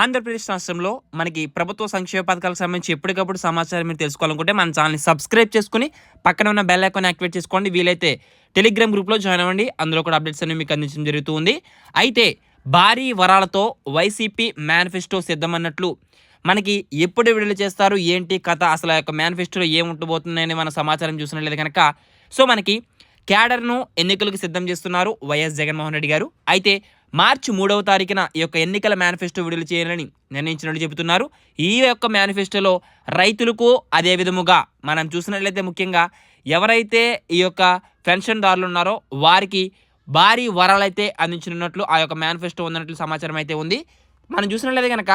ఆంధ్రప్రదేశ్ రాష్ట్రంలో మనకి ప్రభుత్వ సంక్షేమ పథకాలకు సంబంధించి ఎప్పటికప్పుడు సమాచారం మీరు తెలుసుకోవాలనుకుంటే మన ఛానల్ని సబ్స్క్రైబ్ చేసుకుని పక్కన ఉన్న బెల్ ఐకాన్ యాక్టివేట్ చేసుకోండి. వీలైతే టెలిగ్రామ్ గ్రూప్లో జాయిన్ అవ్వండి. అందులో కూడా అప్డేట్స్ అనేవి మీకు అందించడం జరుగుతుంది. అయితే భారీ వరాలతో వైసీపీ మేనిఫెస్టో సిద్ధమన్నట్లు మనకి ఎప్పుడు విడుదల చేస్తారు? ఏంటి కథ? అసలు ఆ యొక్క మేనిఫెస్టోలో ఏముంటబోతుందని మన సమాచారం చూసినట్లయితే కనుక సో మనకి క్యాడర్ను ఎన్నికలకు సిద్ధం చేస్తున్నారు వైఎస్ జగన్మోహన్ రెడ్డి గారు. అయితే మార్చి మూడవ తారీఖున ఈ యొక్క ఎన్నికల మేనిఫెస్టో విడుదల చేయాలని నిర్ణయించినట్టు చెబుతున్నారు. ఈ యొక్క మేనిఫెస్టోలో రైతులకు అదే విధముగా మనం చూసినట్లయితే ముఖ్యంగా ఎవరైతే ఈ యొక్క పెన్షన్దారులు ఉన్నారో వారికి భారీ వరాలైతే అందించనున్నట్లు ఆ యొక్క మేనిఫెస్టో ఉన్నట్లు సమాచారం అయితే ఉంది. మనం చూసినట్లయితే కనుక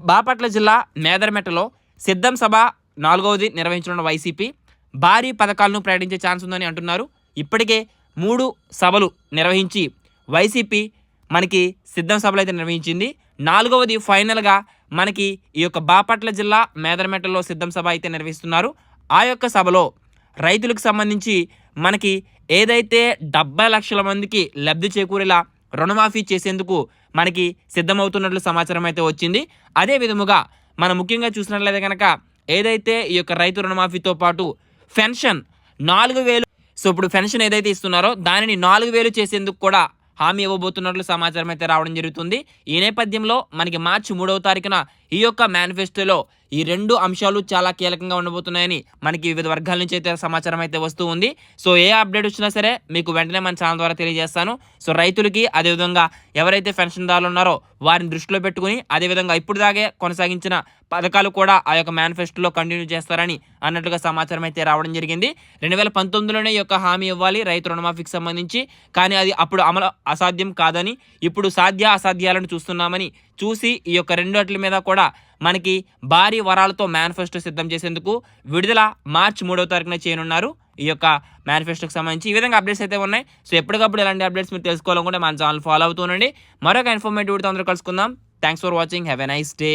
బాపట్ల జిల్లా మేదరమెట్టలో సిద్ధం సభ నాలుగవది నిర్వహించనున్న వైసీపీ భారీ పథకాలను ప్రకటించే ఛాన్స్ ఉందని అంటున్నారు. ఇప్పటికే మూడు సభలు నిర్వహించి వైసీపీ మనకి సిద్ధం సభలు అయితే నిర్వహించింది. నాలుగవది ఫైనల్గా మనకి ఈ యొక్క బాపట్ల జిల్లా మేదరమెట్టలో సిద్ధం సభ అయితే నిర్వహిస్తున్నారు. ఆ యొక్క సభలో రైతులకు సంబంధించి మనకి ఏదైతే డెబ్బై లక్షల మందికి లబ్ధి చేకూరేలా రుణమాఫీ చేసేందుకు మనకి సిద్ధమవుతున్నట్లు సమాచారం అయితే వచ్చింది. అదే విధముగా మనం ముఖ్యంగా చూసినట్లయితే కనుక ఏదైతే ఈ యొక్క రైతు రుణమాఫీతో పాటు పెన్షన్ నాలుగు వేలు సో ఇప్పుడు పెన్షన్ ఏదైతే ఇస్తున్నారో దానిని నాలుగు వేలు చేసేందుకు కూడా హామీ ఇవ్వబోతున్నట్లు సమాచారం అయితే రావడం జరుగుతుంది. ఈ నేపథ్యంలో మనకి మార్చి మూడవ తారీఖున ఈ యొక్క మేనిఫెస్టోలో ఈ రెండు అంశాలు చాలా కీలకంగా ఉండబోతున్నాయని మనకి వివిధ వర్గాల నుంచి అయితే సమాచారం అయితే వస్తూ ఉంది. సో ఏ అప్డేట్ వచ్చినా సరే మీకు వెంటనే మన ఛానల్ ద్వారా తెలియజేస్తాను. సో రైతులకి అదేవిధంగా ఎవరైతే పెన్షన్దారులు ఉన్నారో వారిని దృష్టిలో పెట్టుకుని అదేవిధంగా ఇప్పుడు దాగే కొనసాగించిన పథకాలు కూడా ఆ యొక్క మేనిఫెస్టోలో కంటిన్యూ చేస్తారని అన్నట్లుగా సమాచారం అయితే రావడం జరిగింది. రెండు వేల పంతొమ్మిదిలోనే యొక్క హామీ ఇవ్వాలి రైతు రుణమాఫీకి సంబంధించి. కానీ అది అప్పుడు అమలు అసాధ్యం కాదని ఇప్పుడు సాధ్య అసాధ్యాలను చూస్తున్నామని చూసి ఈ యొక్క రెండోట్ల మీద కూడా మనకి భారీ వరాలతో మేనిఫెస్టో సిద్ధం చేసేందుకు విడుదల మార్చి మూడవ తారీఖున చేయనున్నారు. ఈ యొక్క మేనిఫెస్టోకి సంబంధించి ఈ విధంగా అప్డేట్స్ అయితే ఉన్నాయి. సో ఎప్పటికప్పుడు ఎలాంటి అప్డేట్స్ మీరు తెలుసుకోవాలనుకుంటే మన ఛానల్ ఫాలో అవుతుండండి మరొక ఇన్ఫర్మేటివ్ వీడితో అందరూ కలుసుకుందాం. Thanks for watching have a nice day